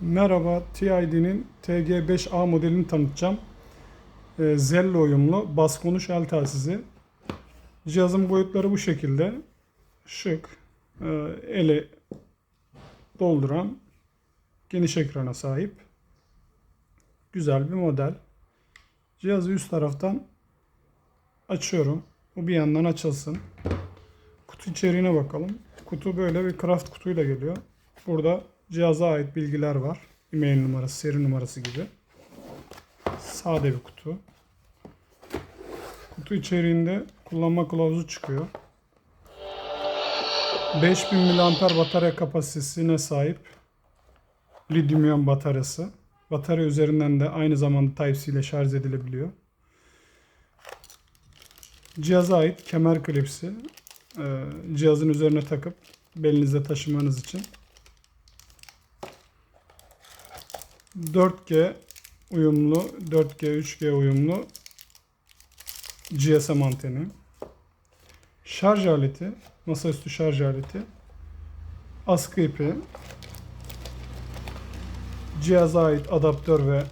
Merhaba, TID'nin TG5A modelini tanıtacağım. Ee, Zello uyumlu bas konuş el telsizi. Cihazın boyutları bu şekilde. Şık, e, ele dolduran, geniş ekrana sahip. Güzel bir model. Cihazı üst taraftan açıyorum. Bu bir yandan açılsın. Kutu içeriğine bakalım. Kutu böyle bir kraft kutuyla geliyor. Burada cihaza ait bilgiler var. E-mail numarası, seri numarası gibi. Sade bir kutu. Kutu içeriğinde kullanma kılavuzu çıkıyor. 5000 mAh batarya kapasitesine sahip lityum iyon bataryası. Batarya üzerinden de aynı zamanda Type-C ile şarj edilebiliyor. Cihaza ait kemer klipsi. Ee, cihazın üzerine takıp belinizde taşımanız için. 4G uyumlu, 4G, 3G uyumlu GSM anteni. Şarj aleti, masaüstü şarj aleti. Askı ipi. Cihaza ait adaptör ve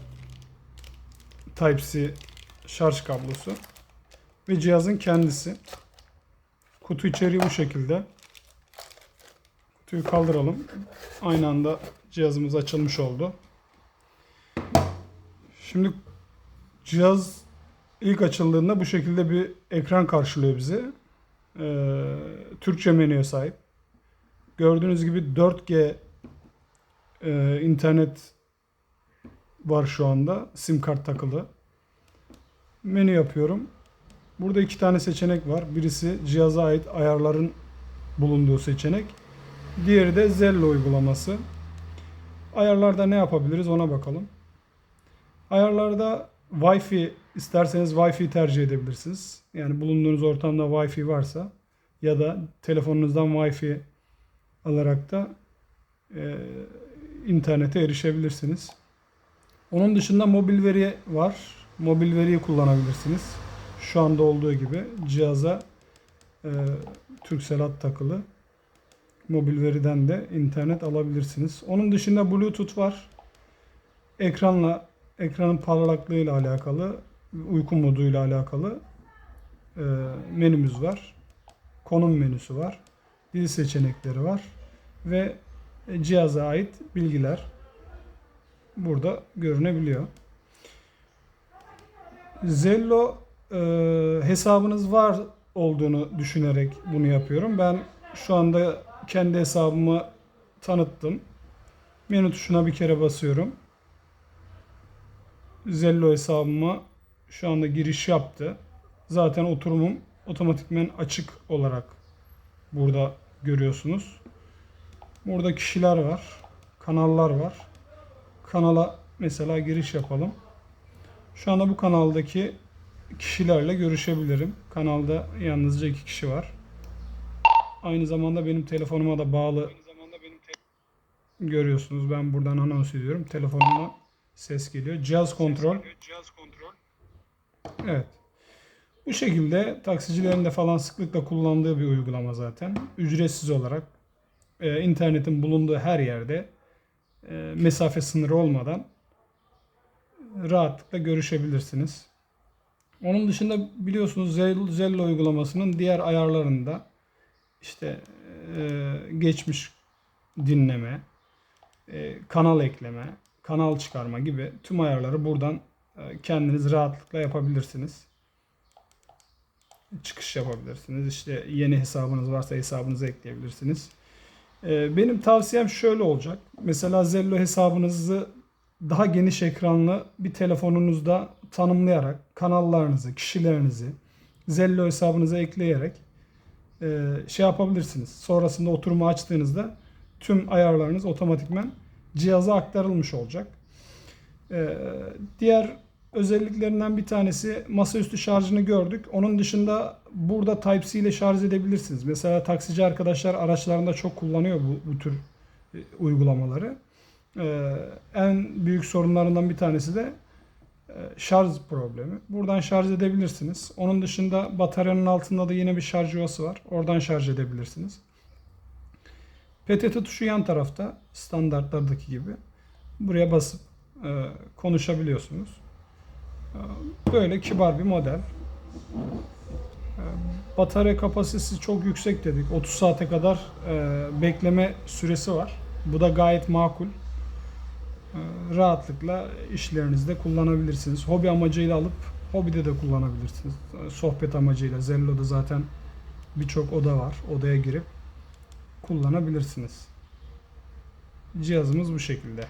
Type-C şarj kablosu. Ve cihazın kendisi. Kutu içeriği bu şekilde. Kutuyu kaldıralım. Aynı anda cihazımız açılmış oldu. Şimdi cihaz ilk açıldığında bu şekilde bir ekran karşılıyor bizi. Ee, Türkçe menüye sahip. Gördüğünüz gibi 4G e, internet var şu anda. Sim kart takılı. Menü yapıyorum. Burada iki tane seçenek var. Birisi cihaza ait ayarların bulunduğu seçenek. Diğeri de Zello uygulaması. Ayarlarda ne yapabiliriz ona bakalım. Ayarlarda Wi-Fi isterseniz Wi-Fi tercih edebilirsiniz. Yani bulunduğunuz ortamda Wi-Fi varsa ya da telefonunuzdan Wi-Fi alarak da e, internete erişebilirsiniz. Onun dışında mobil veri var. Mobil veriyi kullanabilirsiniz. Şu anda olduğu gibi cihaza e, Turkcell hat takılı. Mobil veriden de internet alabilirsiniz. Onun dışında Bluetooth var. Ekranla ekranın parlaklığıyla alakalı, uyku moduyla alakalı e, menümüz var. Konum menüsü var. Dil seçenekleri var ve cihaza ait bilgiler burada görünebiliyor. Zello e, hesabınız var olduğunu düşünerek bunu yapıyorum. Ben şu anda kendi hesabımı tanıttım. Menü tuşuna bir kere basıyorum. Zello hesabıma şu anda giriş yaptı. Zaten oturumum otomatikmen açık olarak burada görüyorsunuz. Burada kişiler var. Kanallar var. Kanala mesela giriş yapalım. Şu anda bu kanaldaki kişilerle görüşebilirim. Kanalda yalnızca iki kişi var. Aynı zamanda benim telefonuma da bağlı görüyorsunuz. Ben buradan anons ediyorum. Telefonuma ses geliyor. Cihaz kontrol. Evet. Bu şekilde taksicilerin de falan sıklıkla kullandığı bir uygulama zaten. Ücretsiz olarak e, internetin bulunduğu her yerde e, mesafe sınırı olmadan rahatlıkla görüşebilirsiniz. Onun dışında biliyorsunuz Zello, Zello uygulamasının diğer ayarlarında işte e, geçmiş dinleme, e, kanal ekleme, kanal çıkarma gibi tüm ayarları buradan e, kendiniz rahatlıkla yapabilirsiniz. Çıkış yapabilirsiniz. İşte yeni hesabınız varsa hesabınızı ekleyebilirsiniz. E, Benim tavsiyem şöyle olacak. Mesela Zello hesabınızı daha geniş ekranlı bir telefonunuzda tanımlayarak kanallarınızı, kişilerinizi Zello hesabınıza ekleyerek e, şey yapabilirsiniz. Sonrasında oturumu açtığınızda tüm ayarlarınız otomatikmen cihaza aktarılmış olacak. Ee, diğer özelliklerinden bir tanesi masaüstü şarjını gördük. Onun dışında burada Type-C ile şarj edebilirsiniz. Mesela taksici arkadaşlar araçlarında çok kullanıyor bu, bu tür e, uygulamaları. Ee, en büyük sorunlarından bir tanesi de e, şarj problemi. Buradan şarj edebilirsiniz. Onun dışında bataryanın altında da yine bir şarj yuvası var. Oradan şarj edebilirsiniz. PTT tuşu yan tarafta standartlardaki gibi. buraya basıp e, konuşabiliyorsunuz. E, Böyle kibar bir model. E, Batarya kapasitesi çok yüksek dedik. 30 saate kadar e, bekleme süresi var. Bu da gayet makul. E, Rahatlıkla işlerinizde kullanabilirsiniz. Hobi amacıyla alıp hobide de kullanabilirsiniz. E, Sohbet amacıyla. Zello'da zaten birçok oda var. Odaya girip kullanabilirsiniz. Cihazımız bu şekilde.